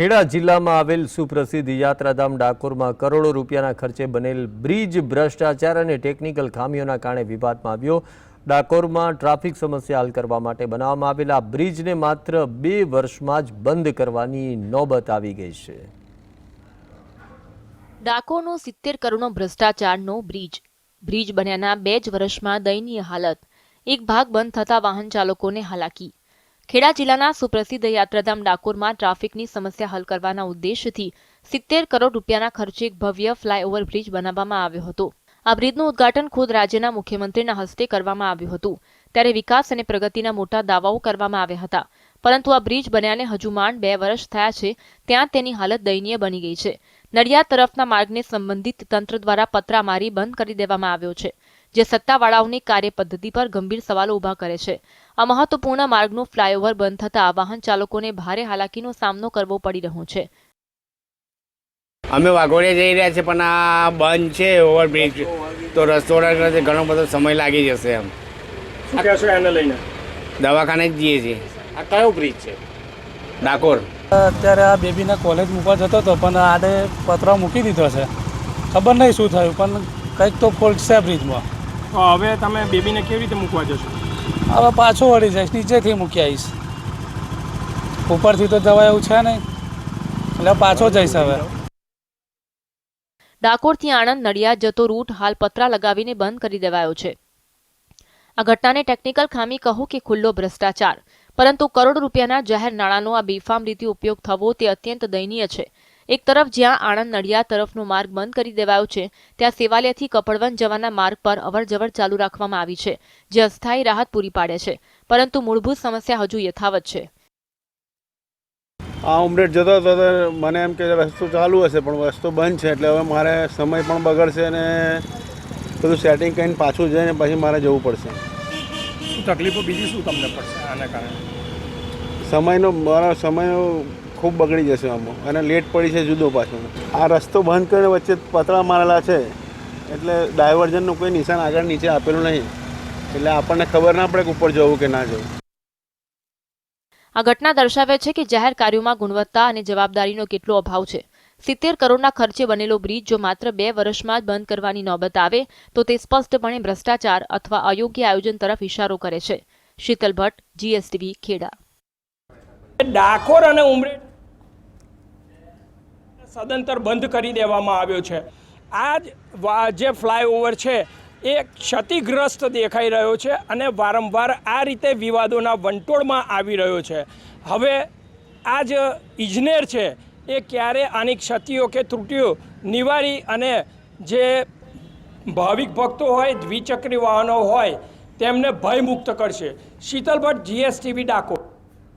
ખેડા જિલ્લામાં આવેલ સુપ્રસિદ્ધ યાત્રાધામ ડાકોરમાં કરોડો રૂપિયાના ખર્ચે બનેલ બ્રિજ ભ્રષ્ટાચાર અને ટેકનિકલ ખામીઓના કારણે વિવાદમાં આવ્યો. ડાકોરમાં ટ્રાફિક સમસ્યા હલ કરવા માટે બનાવવામાં આવેલા બ્રિજને માત્ર બે વર્ષમાં જ બંધ કરવાની નોબત આવી ગઈ છે. ડાકોરનો સિત્તેર કરોડનો ભ્રષ્ટાચારનો બ્રિજ. બ્રિજ બન્યાના બે જ વર્ષમાં દયનીય હાલત. એક ભાગ બંધ થતા વાહન ચાલકોને હાલાકી. ખેડા જિલ્લાના સુપ્રસિદ્ધ યાત્રાધામ ડાકોરમાં ટ્રાફિકની સમસ્યા હલ કરવાના ઉદ્દેશથી સિત્તેર કરોડ રૂપિયાના ખર્ચે એક ભવ્ય ફ્લાયઓવર બ્રિજ બનાવવામાં આવ્યો હતો. આ બ્રિજનું ઉદ્ઘાટન ખુદ રાજ્યના મુખ્યમંત્રીના હસ્તે કરવામાં આવ્યું હતું. ત્યારે વિકાસ અને પ્રગતિના મોટા દાવાઓ કરવામાં આવ્યા હતા. પરંતુ આ બ્રિજ બન્યાને હજુ માંડ બે વર્ષ થયા છે, ત્યાં તેની હાલત દયનીય બની ગઈ છે. નડિયાદ તરફના માર્ગને સંબંધિત તંત્ર દ્વારા પતરા મારી બંધ કરી દેવામાં આવ્યો છે. જે સત્તાવાળાઓની કાર્ય પદ્ધતિ પર ગંભીર સવાલો ઊભા કરે છે. આ મહત્વપૂર્ણ માર્ગનું ફ્લાયઓવર બંધ થતા વાહન ચાલકોને ભારે હાલાકીનો સામનો કરવો પડી રહ્યો છે. અમે વાઘોડિયા જઈ રહ્યા છીએ પણ આ બંધ છે ઓવરબ્રિજ. તો રસ્તો ઘણો બધો સમય લાગી જશે એમ. એને લઈને? દવાખાને જ જઈએ છીએ. આ કયો બ્રિજ છે? ડાકોર. અત્યારે આ બેબીને કોલેજ મૂકવા જતો હતો પણ આડે પતરા મૂકી દીધો છે. ખબર નહીં શું થયું પણ કંઈક તો ફોલ્ટ છે બ્રિજમાં. તો હવે તમે બેબીને કેવી રીતે મૂકવા જશો? હવે પાછો વળી જઈશ નીચેથી મૂકી આવીશ. ઉપરથી તો જવા એવું છે નહીં. એટલે પાછો જઈશ હવે. ડાકોરથી આણંદ નડિયાદ જતો રૂટ હાલ પતરા લગાવીને બંધ કરી દેવાયો છે. આ ઘટનાને ટેકનિકલ ખામી કહો કે ખુલ્લો ભ્રષ્ટાચાર. પરંતુ કરોડ રૂપિયાના જાહેર નાણાંનો આ બેફામ રીતે ઉપયોગ થવો તે અત્યંત દયનીય છે. એક તરફ જ્યાં આણંદ નડિયાદ તરફનો માર્ગ બંધ કરી દેવાયો છે ત્યાં સેવાલિયાથી કપડવન જવાના માર્ગ પર અવરજવર ચાલુ રાખવામાં આવી છે જે અસ્થાયી રાહત પૂરી પાડે છે પરંતુ મૂળભૂત સમસ્યા હજુ યથાવત છે. આ ઉમરેટ જતો હતો તો મને એમ કે રસ્તો ચાલુ હશે પણ રસ્તો બંધ છે એટલે હવે મારે સમય પણ બગડશે અને બધું સેટિંગ કરીને પાછું જઈને પછી મારે જવું પડશે. શું તકલીફો બીજી શું તમને પડશે આના કારણે? સમયનો મારા સમય ખૂબ બગડી જશે આમાં. અને લેટ પડી છે જુદો પાછો. આ રસ્તો બંધ કરીને વચ્ચે પતળા મારેલા છે. એટલે ડાયવર્ઝનનું કોઈ નિશાન આગળ નીચે આપેલું નહીં. એટલે આપણને ખબર ના પડે કે ઉપર જવું કે ના જવું. આ ઘટના દર્શાવે છે કે જાહેર કાર્યોમાં ગુણવત્તા અને જવાબદારીનો કેટલો અભાવ છે. સિત્તેર કરોડના ખર્ચે બનેલો બ્રિજ જો માત્ર બે વર્ષમાં જ બંધ કરવાની નોબત આવે તો તે સ્પષ્ટપણે ભ્રષ્ટાચાર અથવા અયોગ્ય આયોજન તરફ ઇશારો કરે છે. શીતલ ભટ્ટ જીએસટીવી ખેડા. ડાકોર અને ઉમરેઠ સદંતર બંધ કરી દેવામાં આવ્યો છે. આ જ જે ફ્લાયઓવર છે, એ ક્ષતિગ્રસ્ત દેખાઈ રહ્યો છે અને વારંવાર આ રીતે વિવાદોના વંટોળમાં આવી રહ્યો છે. હવે આ જ ઇજનેર છે, એ ક્યારે આની ક્ષતિઓ કે ત્રુટિઓ નિવારી અને જે ભાવિક ભક્તો હોય, દ્વિચક્રી વાહનો હોય, તેમને ભયમુક્ત કરશે. શીતલ ભટ્ટ જીએસટીવી ડાકોર.